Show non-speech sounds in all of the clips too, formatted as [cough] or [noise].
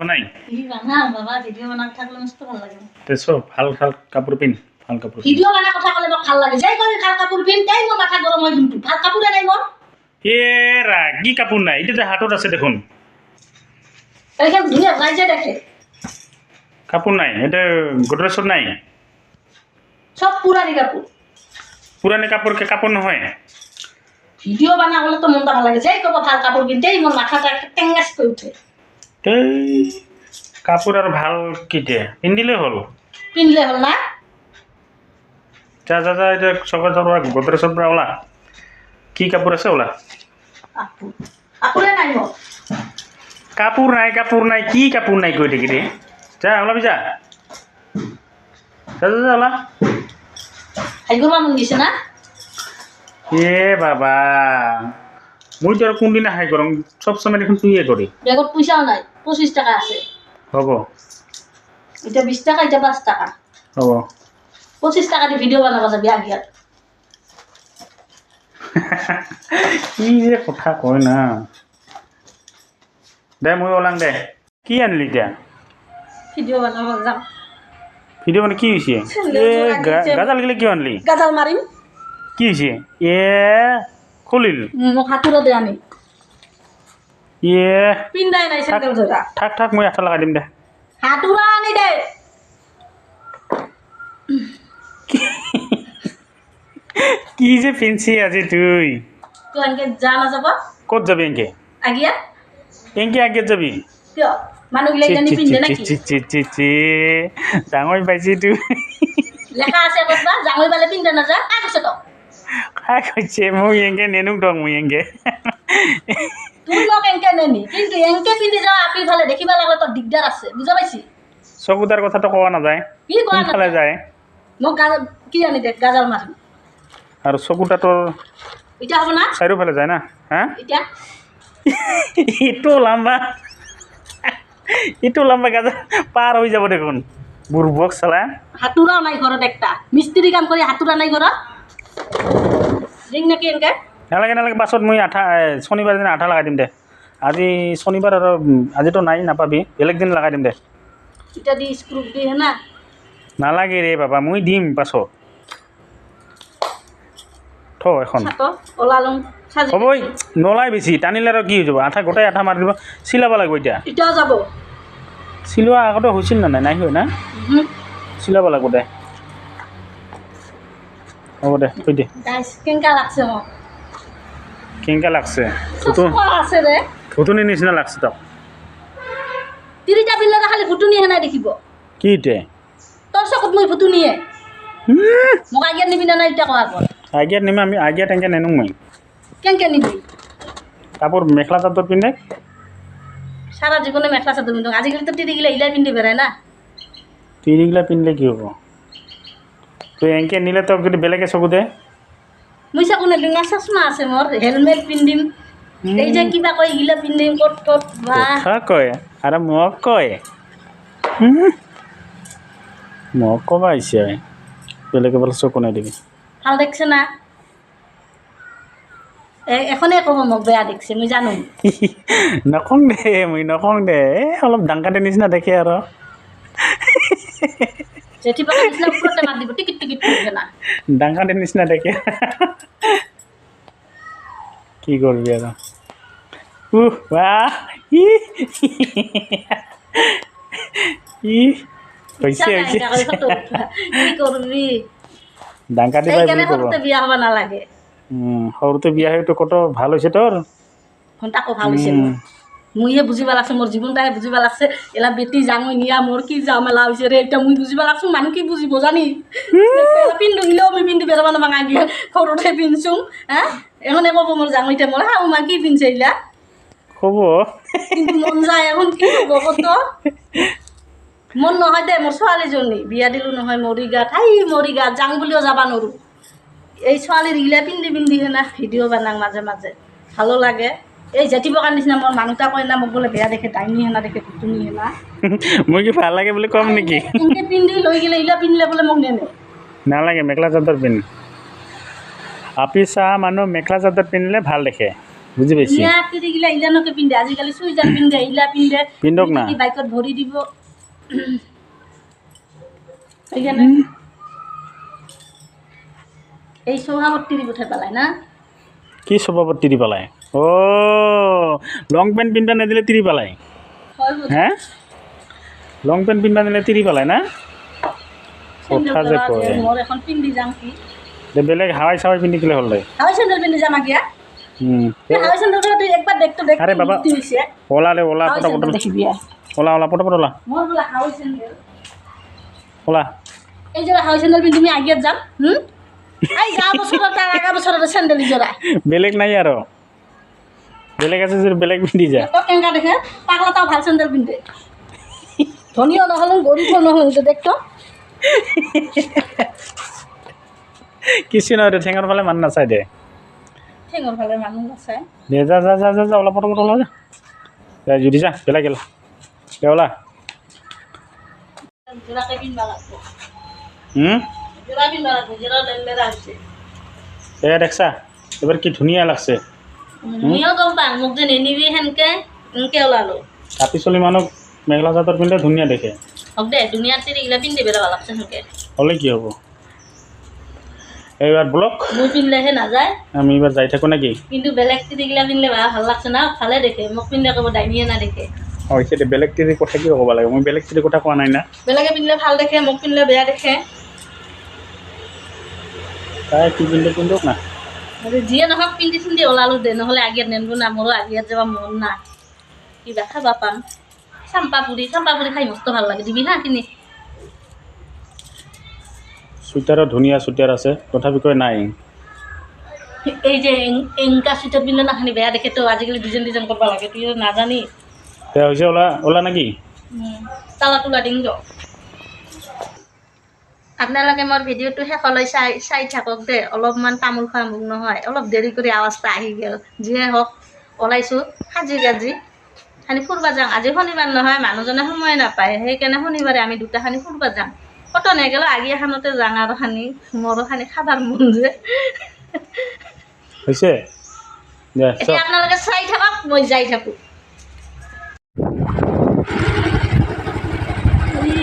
নাই ই বাবা ভিডিঅ' বনাই থাকিলে মস্ত ভালো লাগে। তে চব ভালো ভালো কাপোৰ পিন্ধ ভালো কাপোৰ পিন্ধ ভিডিঅ' কথা ক'লে মোক ভালো লাগে। যাই কৰি ভালো কাপোৰ পিন্ধ তাই মোৰ মাথা গৰম হয় কিন্তু ভালো কাপোৰে নাই মোৰ? এ কি কাপোৰ নাই? এইটো হাতত আছে দেখোন। এইখন ধুনীয়া ৰাইজে দেখে। কাপোৰ নাই এইটো গডৰেজত নাই। চব পুৰাণি কাপোৰ। পুৰণি কাপোৰ কাপোৰ নহয়। ভিডিঅ' বনাই ক'লেতো মনটা ভালো লাগে। যাই ক'ব ভালো কাপোৰ পিন্ধ তাই মোৰ মাথাটা টেঙাচ কৰি উঠে। এই কাপোৰ আৰু ভালো কেতিয়া পিন্ধিলেই হ'ল? পিন্ধিলে হ'ল না? যা যা যা এতিয়া চকৰ পৰা গডৰেজৰ পৰা ওলা কি কাপোৰ আছে ওলা? কাপোৰে নাই কাপোৰ নাই কি কাপোৰ নাই কৈ থাকি দে যা ওলাবি যা। যা যা যা ওলা। ভাগ্যৰ মন দিছে না? এ বাবা। মইতো আৰু কোনদিনা হাই কৰম চব সময় দেখোন তুইয়ে কৰি। বেগত পইচাও নাই পঁচিছ টকা আছে। হ'ব। এতিয়া বিছ টকা এতিয়া পাঁচ টকা। হ'ব। পঁচিছ টকা দি ভিডিঅ' বনাব যাবি আগিয়াত [laughs] কি যে কথা কয় না। দে মই ওলাং দে। কি আনিলি এতিয়া? ভিডিঅ' বনাব যাম। ভিডিঅ' মানে কি হৈছে? এ গাজাল গিলে কিয় আনিলি? গাজাল মাৰিম। কি হৈছে? এ খুলিল। মোক হাতোৰতে আনি। এ পিন্ধাই নাই চেণ্ডেল জোৰা থাক থাক মই লগাই দিম দে। হাতোৰা আনি দে। কি? যে পিন্ধছি আজি তুই? তই এনেকে যা নাযাব ক'ত যাবি এংকে আগিয়া? এংকে আগেত যাবি? কিয়? ডাঙৰ পাইছি তুই। লেখা আছে ক'তবা জাঙৈ পালে পিন্ধে নাযা। কাই কৈছে তই খাই কৈছে মই এংকে নেনুক দক মই এংকে তুই মোক এনেকে নেনি কিন্তু এনেকে পিন্ধি যাওঁ আপি ফালে দেখিব লাগিলে তোৰ দিগদাৰ আছে বুজা পাইছি? চকুদাৰ কথাটো কোৱা নাযায় কি কোৱা নাযায়? যায়? মোক গাজাল কি আনি দে গাজাল মাৰিম আৰু চকুতাটোৰ এতিয়া হ'ব না? চাৰিওফালে যায় না? হা? এতিয়া? ইটো লাম্বা ইটো লাম্বা গাজা পাৰ হৈ যাব দেখোন। বুৰ্বক চালা। হাতোৰাও নাই ঘৰত একটা। মিস্ত্ৰী কাম কৰি হাতোৰা নাই ঘৰত? দিম নেকি এনেকে? নালাগে নালাগে পাছত মই আঠা শনিবাৰ দিনা আঠা লগাই দিম দে। আজি শনিবাৰ আৰু আজিতো নাই নাপাবি। বেলেগ দিন লগাই দিম দে। এতিয়া দি স্ক্ৰু দি হে না নালাগে ৰে বাবা মই দিম পাছত। থ এখন। চাটো ওলালোঁ হ'ব নলাই বেছি টানিলে আৰু কি হৈ যাব? আঠা গোটেই আঠা মাৰি দিব চিলাব লাগিব এতিয়া। এতিয়াও যাব। চিলোৱা আগতে হৈছিল নে নাই? নাই হোৱা না। চিলাব লাগিব দে। হ'ব দে থৈ দে। কেনেকা লাগছে মোক কেনেকৈ লাগছে। থুতু থুতুনি নিচিনা লাগছে তক। তিনিটা পিল্লাৰে খালি ফুটুনি হেনাই দেখিব। কি এতিয়া তোৰ চকুত মই ফুটুনিয়ে মোক আগিয়াত নিবি নে নাই এতিয়া কোৱা আগত? আগিয়াত নিমে আমি আগিয়াত এনেকৈ নেনো মই। কেনেকে নিবি? কাপোৰ মেখেলা চাদৰ পিন্ধে। সারা জীবনে মেখলা চাদর পিন্ধু আজিকালি তো টিটি গিলা ইলাই পিন্ধি বেড়ায় না। তিৰিগিলা পিন্ধিলে কি হ'ব? তই এনেকৈ নিলে যদি বেলেগে চকু দে। মই চাকো নেদিওঁ চশমা আছে মোৰ হেলমেট পিন্ধিম। এই যে কিবা কয় এইগিলা পিন্ধিম ক'ত ক'ত বা। কয় আৰু মোক কয়। মোক ক'ব আহিছে বেলেগে বোলে চকু নেদিবি। ভালো দেখছে না? এ এখনে ক'ব মোক বেয়া দেখছে মই জানো। [laughs] নকওঁ দে মই নকওঁ দে। অলপ ডাংকাতে নিচিনা দেখে আৰু। [laughs] পাকা নিচিনা ওপৰতে মাত দিব টিকিট টিকিট কৰিছে না ডাংকাতে নিচিনা দেখে কি কৰিবি আৰু উহ বাহ ই ই হৈছে হৈছে। কি কৰিবি বুলি ক'ব সৰুতে বিয়া হ'ব নালাগে উম, সৰুতে বিয়া হয়তো কত ভাল হৈছে তোৰ ঘণ্টাকো ভাল হৈছে মোৰ মইহে বুজিব লাগছে মোৰ জীৱনটাহে বুজিব লাগছে এলা বেটি জাঙৈ নিয়া মোৰ কি জামেলা হৈছে ৰে এতিয়া মই বুজিব লাগছো মানুহ কি বুজিব জানি? পিন্ধো গিলেও মই পিন্ধি বেৰবা নাপাঙা দিয়ে সৰুতে পিন্ধছোং হা? এখনে ক'ব মোৰ জাঙৈতে মোৰ হা মা কি পিন্ধছে এইলা কিন্তু মন যায় এখন কি হ'ব কত? মন নহয় দে মোৰ ছোৱালীজনী বিয়া দিলোঁ নহয় মৰিগাঁৱত। হাই মৰিগাঁৱত যাং বুলিও যাব নোৱাৰোঁ এই ছোৱালীৰ গিলা পিন্ধি পিন্ধি হেনা ভিডিঅ' বনাং মাজে মাজে। ভালো লাগে। এই জেঠি পকাৰ নিচিনা মোৰ মানুহটা কয় না মোক বোলে বেয়া দেখে ডাইনী হেনা দেখে কুটুনি হেনা [laughs] মই কি ভালো লাগে বুলি ক'ম নেকি? এনেকৈ পিন্ধি লৈ গ'লে এইলা পিন্ধিলে বোলে মোক নেনে। নালাগে মেখেলা চাদৰ পিন্ধ। আপি চাহ মানুহ মেখেলা চাদৰ পিন্ধিলে ভালো দেখে বুজি পাইছি। ধুনীয়া পিৰিগিলা ইলানকে পিন্ধে আজিকালি চুইজাৰ পিন্ধে ইলা পিন্ধে পিন্ধক না। বাইকত ভৰি দিব। সেইকাৰণে [clears throat] এই স্বভাৱত তিৰি পঠাই পেলাই না। কি স্বভাৱত তিৰি পেলাই? অ লং পেণ্ট পিন্ধবা নিদিলে তিৰি পেলাই। হয় লং পেণ্ট পিন্ধবা নিদিলে তিৰি পেলাই না? কথা যে কয়। বেলেগ হাৱাই চাৱাই পিন্ধি গ'লে হ'ল আৰে বাবা। ওলা ওলা পটা ওলা ওলা পটা ওলা। এই হাৱাই চেণ্ডেল পিন্ধি আগিয়াত যাম হুম? আগা বছৰত চেণ্ডেল যোৰা বেলেগ নাই আৰু। বেলেগ আছে যদি বেলেগ পিন্ধি যা। কেনেকা দেখে পাগলা তাও ভালো চেণ্ডেল পিন্ধে। ধনীও নহ'লেও গৰীবো নহ'লেও দেখতো কিছু নহয় দে ঠেঙৰ ফালে মান নাচাই দে। ঠেঙৰ ফালে মানুহ নাচায়। দে যা যা যা যা যা ওলা পটা পট ওলা যা যা যা বেলেগ গেলা দে ওলা। দেখছা এবাৰ কি ধুনীয়া লাগছে। ময়ো গম পাওঁ মোক যে নিনিবি সেনকে এনেকে ওলালো। কাটি চলি মানুহ মেখেলা চাদৰ পিন্ধে ধুনীয়া দেখে। হওক দে দুনিয়াত তিৰিগিলা পিন্ধি বেলেগ লাগছে সেনকে। হ'লে কি হ'ব? এইবাৰ ব্লক? মই পিন্ধিলেহে নাযায়। আমি এইবাৰ যাই থাকোঁ নেকি? কিন্তু বেলেগ তিৰিগিলা পিন্ধিলে ভালো ভালো লাগছে না ভালে দেখে মোক পিন্ধিলে ক'ব দামীয়ে না দেখে। অঁ এতিয়া বেলেগ তিৰিৰ কথা কিয় ক'ব লাগে? মই বেলেগ তিৰিৰ কথা কোৱা নাই না। বেলেগে পিন্ধিলে ভালো দেখে মোক পিন্ধিলে বেয়া দেখে। তাই কি পিন্ধে পিন্ধক না। যিয়ে নহওক পিন্ধি চিন্ধি ওলালো দে নহ'লে আগিয়াত নেনবো না মোৰো আগিয়াত যাব মন না। কিবা খাবা পাম চাম্পা পুৰি চাম্পা পুৰি খাই মস্ত ভালো লাগে দিবি হা কিনি। চুইটাৰো ধুনীয়া চুইটাৰ আছে তথাপি কয় নাই এই যে এংকা চুইটাৰ পিন্ধলে নাখানি বেয়া দেখে তো আজিকালি ডিজাইন ডিজাইন কৰিব লাগে তুই নাজানি। তে হৈছে ওলা ওলা নেকি? তালা তোলা দিং দিয়ক আপোনালোকে মোৰ ভিডিঅ'টো শেষলৈ চাই চাই থাকক দেই অলপমান তামোল খোৱা মোক নহয়। অলপ দেৰি কৰি আৱাজটা আহি গ'ল। যিয়ে হওক ওলাইছোঁ। সাজি গাজি খানি ফুৰিব যাওঁ আজি শনিবাৰ নহয় মানুহজনে সময় নাপায়। সেইকাৰণে শনিবাৰে আমি দুটা খানি ফুৰিব যাম। কত নেগেলো আগে এখনতে যাওঁ আৰু খানি। মোৰো খানি খাবাৰ মন যে। হৈছে? দে এতিয়া আপোনালোকে চাই থাকক মই যাই থাকোঁ।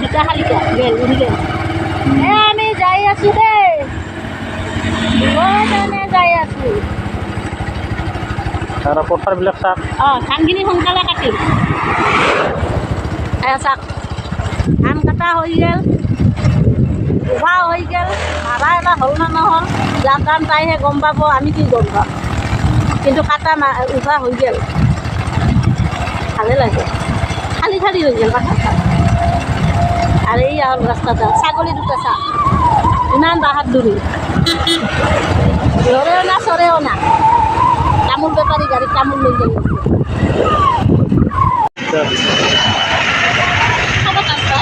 দুটা খালি গেল উৰি গেল এ আমি যাই আছো দেই দূৰতে যাই আছো। আৰু পথাৰবিলাক চাওক অঁ ধানখিনি সোনকালে কাটিম এ চাওক ধান কটা হৈ গ'ল। উভা হৈ গ'ল। মাৰা এটা হ'ল না নহ'ল? যাৰ ধান তাইহে গম পাব আমি কি গম পাম? কিন্তু কাটা উভা হৈ গ'ল। ভালে লাগে। খালী খালী হৈ গ'ল কথা আৰু এই হ'ল ৰাস্তাটা ছাগলী দুটা চা ইমান বাহাত দূৰি লৰেও না চৰেও না। তামোল বেপাৰী গাড়ীত তামোল লৈ গ'ল। খাব কাঁচা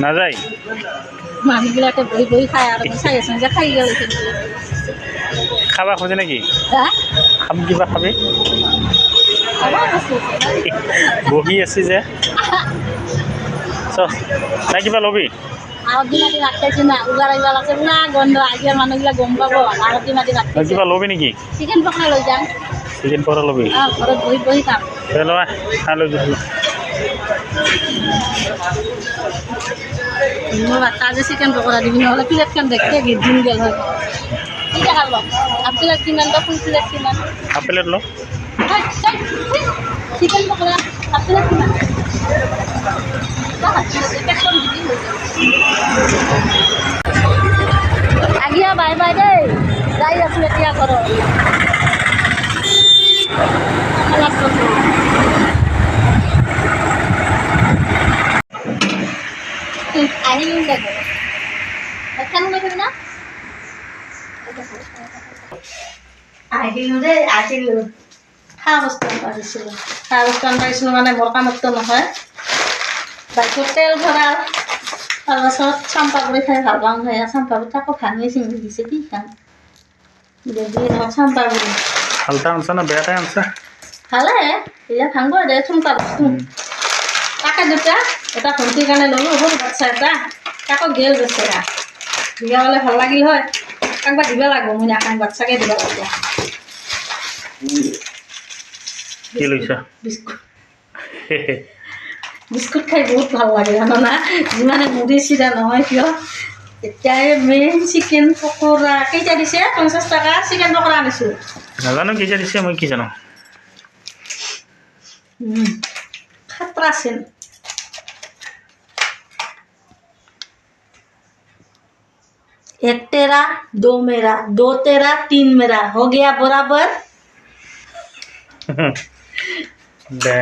ডিমা নাযায় মানুহবিলাকে বহি বহি খায় মই চাই আছোঁ খাই গ'ল খাবা খোজে নেকি? হা খাম কিবা খাবি? বহি আছে যে। নাই কিবা ল'বি? না কিবা ল'বি নেকি? চিকেন পকৰা লৈ যাম। চিকেন পকৰা ল'বি? ঘৰত বহি বহি খাম। লোৱা লৈ যোৱা মোৰ চিকেন পকৰা দিবি নহ'লে প্লেটখন দেখতে? দিন গেল। হয় কি দেখা ল'ম হাফ প্লেট কিমান বা ফুল প্লেট কিমান হাফ প্লেট ল? চিকেন পকৰা হাফ প্লেট কিমান। আগিয়া বাই বাই দেই যাই আছোঁ এতিয়া ঘৰত খেলাত গৈছোঁ। আহিলোঁ দে ঘৰত। ভাত খাব নাপাবি না আহিলোঁ দেই আহিলোঁ। খা বস্তু আনিছিলোঁ খা বস্তু আনিছিলোঁ মানে মোৰ কামততো নহয়। বাইকত তেল ভৰাল তাৰপাছত চাম্পা কৰি খাই ভালো পাওঁ খাই চাম্পা কৰি তাকো ভাঙি চিঙি দিছে কি খাম? যদি নহওক চাম্পা কৰি ভালটা আনছা না বেয়াটাই আনছা? ভালে। এয়া ভাঙব দে থুমকা বস্তু তাকে দুটা। এটা ভণ্টিৰ কাৰণে ল'লোঁ সৰু বাচ্ছা এটা তাকো গেল বেচেৰা দিয়া হ'লে ভালো লাগিল হয়। কাৰোবাক দিব লাগিব মই নাখাং বাচ্চাকে দিব লাগিব। কি লৈছা? বিস্কুট। বিস্কুট খাই বহুত ভালো লাগে জানানা যিমানে মুড়ি চিৰা নহয় কিয়? এতিয়াই মেইন চিকেন পকৰা। কেইটা দিছে? পঞ্চাছ টকা। চিকেন পকৰা আনিছোঁ। নাজানো কেতিয়া দিছে মই কি জানো? খাতৰা চেন एक तेरा दो मेरा दो तेरा तीन मेरा हो गया बराबर দে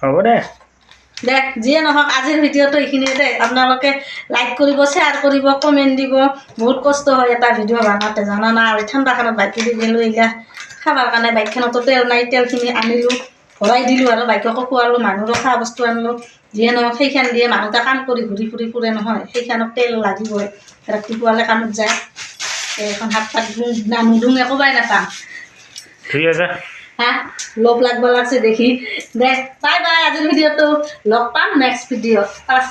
হ'ব দে দেখ যিয়ে নহওক আজিৰ ভিডিঅ'টো এইখিনিয়ে দেই আপোনালোকে লাইক কৰিব শ্বেয়াৰ কৰিব কমেণ্ট দিব বহুত কষ্ট হয় এটা ভিডিঅ' বনাওঁতে জানা না আৰু ঠাণ্ডাখনত বাইকে দি গ'লোঁ এইগিলা খাবৰ কাৰণে বাইকখনতো তেল নাই তেলখিনি আনিলোঁ ভৰাই দিলোঁ আৰু বাইককো খোৱালোঁ মানুহৰো খোৱা বস্তু আনিলোঁ। যিয়ে নহওক সেইখান দিয়ে মানুহটা কাম কৰি ঘূৰি ফুৰি ফুৰে নহয় সেইখানত তেল লাগিবই। ৰাতিপুৱালে কামত যায়। এইখন হাত পাত ধুওঁ না নুধুং একোবাই নাপাম। ঠিক আছে। হা? লোভ লাগব লাগছে দেখি। দে বাই বাই আজিৰ ভিডিঅ'টো। লগ পাম নেক্সট ভিডিঅ'ত। পাঁচ